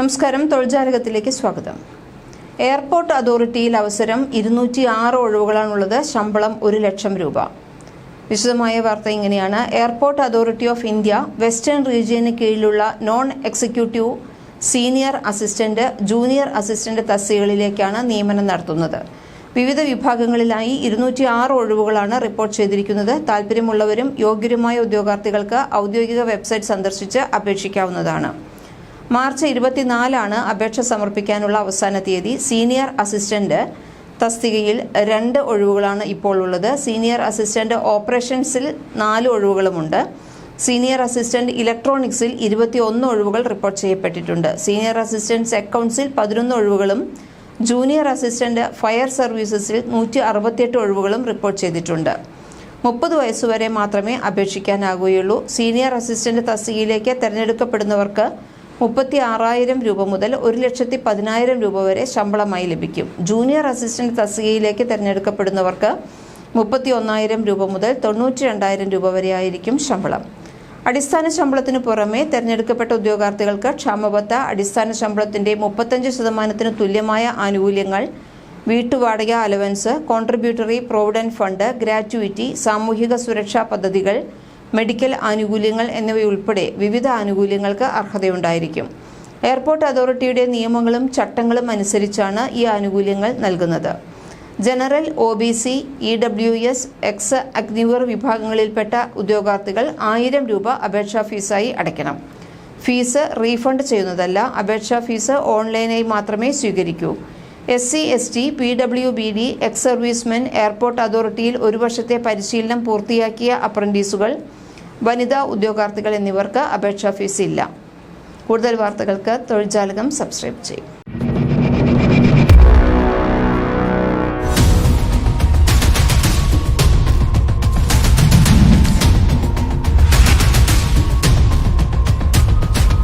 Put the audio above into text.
നമസ്കാരം. തൊഴിൽജാലകത്തിലേക്ക് സ്വാഗതം. എയർപോർട്ട് അതോറിറ്റിയിൽ അവസരം ഇരുന്നൂറ്റി ആറ് ഒഴിവുകളാണുള്ളത്. ശമ്പളം ഒരു ലക്ഷം രൂപ. വിശദമായ വാർത്ത ഇങ്ങനെയാണ്. Airport authority of India western റീജിയന് കീഴിലുള്ള non executive senior assistant junior assistant തസ്തികകളിലേക്കാണ് നിയമനം നടത്തുന്നത്. വിവിധ വിഭാഗങ്ങളിലായി ഇരുന്നൂറ്റി ആറ് ഒഴിവുകളാണ് റിപ്പോർട്ട് ചെയ്തിരിക്കുന്നത്. താൽപ്പര്യമുള്ളവരും യോഗ്യരുമായ ഉദ്യോഗാർത്ഥികൾക്ക് ഔദ്യോഗിക വെബ്സൈറ്റ് സന്ദർശിച്ച് അപേക്ഷിക്കാവുന്നതാണ്. മാർച്ച് ഇരുപത്തിനാലാണ് അപേക്ഷ സമർപ്പിക്കാനുള്ള അവസാന തീയതി. സീനിയർ അസിസ്റ്റന്റ് തസ്തികയിൽ രണ്ട് ഒഴിവുകളാണ് ഇപ്പോൾ ഉള്ളത്. സീനിയർ അസിസ്റ്റന്റ് ഓപ്പറേഷൻസിൽ നാല് ഒഴിവുകളുമുണ്ട്. സീനിയർ അസിസ്റ്റന്റ് ഇലക്ട്രോണിക്സിൽ ഇരുപത്തി ഒന്ന് ഒഴിവുകൾ റിപ്പോർട്ട് ചെയ്യപ്പെട്ടിട്ടുണ്ട്. സീനിയർ അസിസ്റ്റന്റ് അക്കൗണ്ട്സിൽ പതിനൊന്ന് ഒഴിവുകളും ജൂനിയർ അസിസ്റ്റന്റ് ഫയർ സർവീസസിൽ നൂറ്റി അറുപത്തിയെട്ട് ഒഴിവുകളും റിപ്പോർട്ട് ചെയ്തിട്ടുണ്ട്. മുപ്പത് വയസ്സുവരെ മാത്രമേ അപേക്ഷിക്കാനാകുകയുള്ളൂ. സീനിയർ അസിസ്റ്റന്റ് തസ്തികയിലേക്ക് തിരഞ്ഞെടുക്കപ്പെടുന്നവർക്ക് മുപ്പത്തി ആറായിരം രൂപ മുതൽ ഒരു ലക്ഷത്തി പതിനായിരം രൂപ വരെ ശമ്പളമായി ലഭിക്കും. ജൂനിയർ അസിസ്റ്റന്റ് തസ്തികയിലേക്ക് തിരഞ്ഞെടുക്കപ്പെടുന്നവർക്ക് മുപ്പത്തി ഒന്നായിരം രൂപ മുതൽ തൊണ്ണൂറ്റി രണ്ടായിരം രൂപ വരെ ആയിരിക്കും ശമ്പളം. അടിസ്ഥാന ശമ്പളത്തിന് പുറമെ തെരഞ്ഞെടുക്കപ്പെട്ട ഉദ്യോഗാർത്ഥികൾക്ക് ക്ഷാമബത്ത അടിസ്ഥാന ശമ്പളത്തിന്റെ മുപ്പത്തഞ്ച് ശതമാനത്തിന് തുല്യമായ ആനുകൂല്യങ്ങൾ വീട്ടുവാടക allowance contributory provident fund gratuity സാമൂഹിക സുരക്ഷാ പദ്ധതികൾ മെഡിക്കൽ ആനുകൂല്യങ്ങൾ എന്നിവയുൾപ്പെടെ വിവിധ ആനുകൂല്യങ്ങൾക്ക് അർഹതയുണ്ടായിരിക്കും. എയർപോർട്ട് അതോറിറ്റിയുടെ നിയമങ്ങളും ചട്ടങ്ങളും അനുസരിച്ചാണ് ഈ ആനുകൂല്യങ്ങൾ നൽകുന്നത്. General O B C E W S X Agniveer വിഭാഗങ്ങളിൽപ്പെട്ട ഉദ്യോഗാർത്ഥികൾ ആയിരം രൂപ അപേക്ഷാ ഫീസായി അടയ്ക്കണം. ഫീസ് റീഫണ്ട് ചെയ്യുന്നതല്ല അപേക്ഷാ ഫീസ് ഓൺലൈനായി മാത്രമേ സ്വീകരിക്കൂ. S C S T P W B D X servicemen airport അതോറിറ്റിയിൽ ഒരു വർഷത്തെ പരിശീലനം പൂർത്തിയാക്കിയ അപ്രന്റീസുകൾ വനിതാ ഉദ്യോഗാർത്ഥികൾ എന്നിവർക്ക് അപേക്ഷാ ഫീസ് ഇല്ല. കൂടുതൽ വാർത്തകൾക്ക് തൊഴിൽജാലകം സബ്സ്ക്രൈബ് ചെയ്യും.